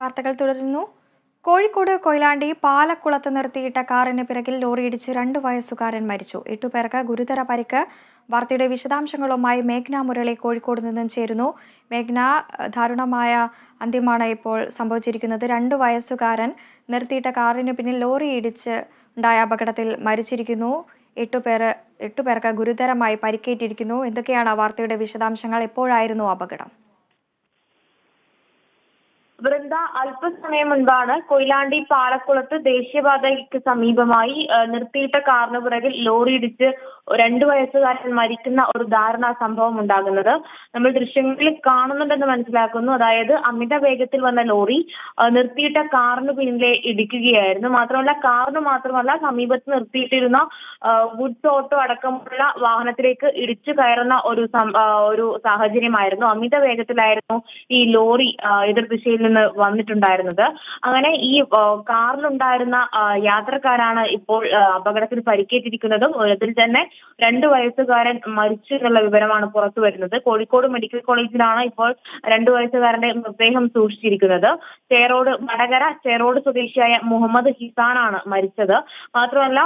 വാർത്തകൾ തുടരുന്നു. കോഴിക്കോട് കൊയിലാണ്ടി പാലക്കുളത്ത് നിർത്തിയിട്ട കാറിന് പിറകിൽ ലോറിയിടിച്ച് രണ്ട് വയസ്സുകാരൻ മരിച്ചു. എട്ടുപേർക്ക് ഗുരുതര പരിക്ക്. വാർത്തയുടെ വിശദാംശങ്ങളുമായി മേഘ്ന മുരളി കോഴിക്കോട് നിന്നും ചേരുന്നു. മേഘ്ന ദാരുണമായ അന്ത്യമാണ് ഇപ്പോൾ സംഭവിച്ചിരിക്കുന്നത്. രണ്ട് വയസ്സുകാരൻ നിർത്തിയിട്ട കാറിന് പിന്നിൽ ലോറി ഇടിച്ച് ഉണ്ടായ അപകടത്തിൽ മരിച്ചിരിക്കുന്നു. എട്ടുപേർ എട്ടുപേർക്ക് ഗുരുതരമായി പരിക്കേറ്റിരിക്കുന്നു. എന്തൊക്കെയാണ് വാർത്തയുടെ വിശദാംശങ്ങൾ? എപ്പോഴായിരുന്നു അപകടം? വൃന്ദ അല്പസമയം മുൻപാണ് കൊയിലാണ്ടി പാലക്കുളത്ത് ദേശീയപാതയ്ക്ക് സമീപമായി നിർത്തിയിട്ട കാറിന് പിറകിൽ ലോറി ഇടിച്ച് രണ്ടു വയസ്സുകാരൻ മരിക്കുന്ന ഒരു ദാരുണ സംഭവം ഉണ്ടാകുന്നത്. നമ്മൾ ദൃശ്യങ്ങളിൽ കാണുന്നുണ്ടെന്ന് മനസ്സിലാക്കുന്നു. അതായത് അമിത വേഗത്തിൽ വന്ന ലോറി നിർത്തിയിട്ട കാറിന് പിന്നിലെ ഇടിക്കുകയായിരുന്നു. മാത്രമല്ല കാറിന് മാത്രമല്ല സമീപത്ത് നിർത്തിയിട്ടിരുന്ന വുഡ്സ് ഓട്ടോ അടക്കമുള്ള വാഹനത്തിലേക്ക് ഇടിച്ചു കയറുന്ന ഒരു ഒരു സാഹചര്യമായിരുന്നു. അമിത വേഗത്തിലായിരുന്നു ഈ ലോറി എതിർദിശയിൽ നിന്ന് വന്നിട്ടുണ്ടായിരുന്നത്. അങ്ങനെ ഈ കാറിലുണ്ടായിരുന്ന യാത്രക്കാരാണ് ഇപ്പോൾ അപകടത്തിൽ പരിക്കേറ്റിരിക്കുന്നതും ഇതിൽ തന്നെ രണ്ടു വയസ്സുകാരൻ മരിച്ചു എന്നുള്ള വിവരമാണ് പുറത്തു വരുന്നത്. കോഴിക്കോട് മെഡിക്കൽ കോളേജിലാണ് ഇപ്പോൾ രണ്ടു വയസ്സുകാരന്റെ മൃതദേഹം സൂക്ഷിച്ചിരിക്കുന്നത്. ചേറോട് വടകര ചേറോട് സ്വദേശിയായ മുഹമ്മദ് ഹിസാനാണ് മരിച്ചത്. മാത്രമല്ല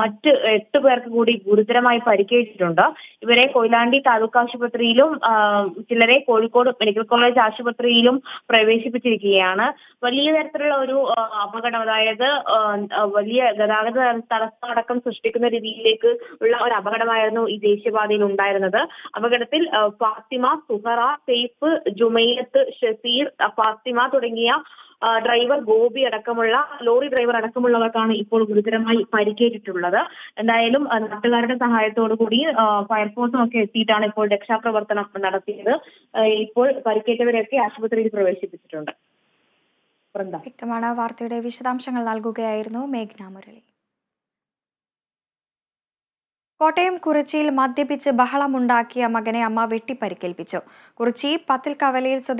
മറ്റ് എട്ട് പേർക്ക് കൂടി ഗുരുതരമായി പരിക്കേറ്റിട്ടുണ്ട്. ഇവരെ കൊയിലാണ്ടി താലൂക്ക് ആശുപത്രിയിലും ചിലരെ കോഴിക്കോട് മെഡിക്കൽ കോളേജ് ആശുപത്രിയിലും പ്രവേശിപ്പിച്ചിരിക്കുകയാണ്. വലിയ തരത്തിലുള്ള ഒരു അപകടം അതായത് വലിയ ഗതാഗത തടസ്സം അടക്കം സൃഷ്ടിക്കുന്ന രീതിയിലേക്ക് ഉള്ള ഒരു അപകടമായിരുന്നു ഈ ദേശീയപാതയിൽ ഉണ്ടായിരുന്നത്. അപകടത്തിൽ ഫാത്തിമ സുഹറ സെയ്ഫ് ജുമൈലത്ത് ഷസീർ ഫാത്തിമ തുടങ്ങിയ ഡ്രൈവർ ഗോപി അടക്കമുള്ള ലോറി ഡ്രൈവർ അടക്കമുള്ളവർക്കാണ് ഇപ്പോൾ ഗുരുതരമായി പരിക്കേറ്റിട്ടുള്ളത്. എന്തായാലും നാട്ടുകാരുടെ സഹായത്തോടു കൂടി ഫയർഫോഴ്സും ഒക്കെ എത്തിയിട്ടാണ് ഇപ്പോൾ രക്ഷാപ്രവർത്തനം നടത്തിയത്. ഇപ്പോൾ പരിക്കേറ്റവരെയൊക്കെ ആശുപത്രിയിൽ പ്രവേശിപ്പിച്ചിട്ടുണ്ട്. വ്യക്തമാണ്. വാർത്തയുടെ വിശദാംശങ്ങൾ നൽകുകയായിരുന്നു മേഘ്ന മുരളി. കോട്ടയം കുറിച്ചിയിൽ മദ്യപിച്ച് ബഹളമുണ്ടാക്കിയ മകനെ അമ്മ വെട്ടിപ്പരിക്കേൽപ്പിച്ചു. കുറിച്ചി പത്തിൽ കവലയിൽ